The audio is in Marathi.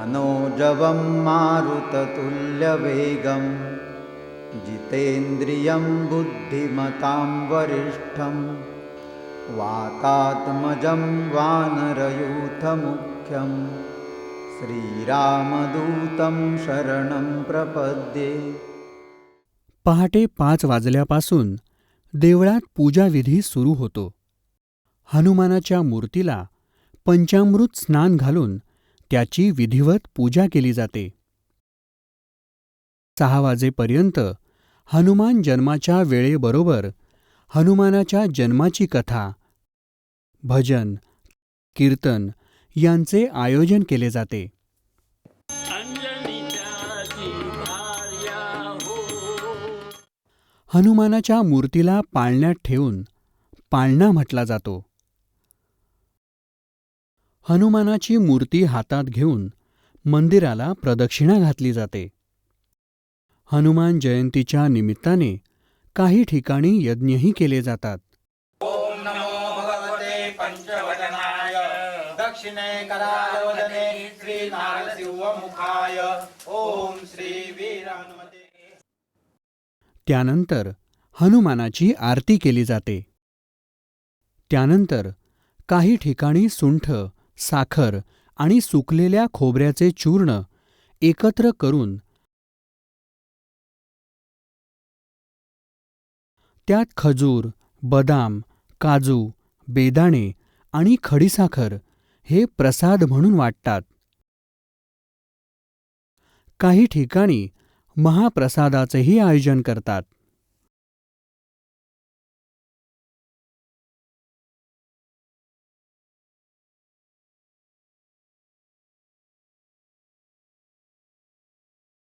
मनोजवं मारुततुल्यवेगं जितेन्द्रियं बुद्धिमतां वरिष्ठं वातात्मजं वानरयूथमुख्यं श्रीरामदूतं शरणं प्रपद्ये पहाटे पाच वाजल्यापासून देवळात पूजाविधी सुरू होतो. हनुमानाच्या मूर्तीला पंचामृत स्नान घालून त्याची विधिवत पूजा केली जाते. सहा वाजेपर्यंत हनुमान जन्माच्या वेळेबरोबर हनुमानाच्या जन्माची कथा भजन कीर्तन यांचे आयोजन केले जाते. हनुमानाच्या मूर्तीला पाळण्यात ठेवून पाळणा म्हटला जातो. हनुमानाची मूर्ती हातात घेऊन मंदिराला प्रदक्षिणा घातली जाते. हनुमान जयंतीच्या निमित्ताने काही ठिकाणी यज्ञही केले जातात. त्यानंतर हनुमानाची आरती केली जाते. त्यानंतर काही ठिकाणी सुंठ साखर आणि सुकलेल्या खोबऱ्याचे चूर्ण एकत्र करून त्यात खजूर बदाम काजू बेदाणे आणि खडीसाखर हे प्रसाद म्हणून वाटतात. काही ठिकाणी महाप्रसादाचेही आयोजन करतात.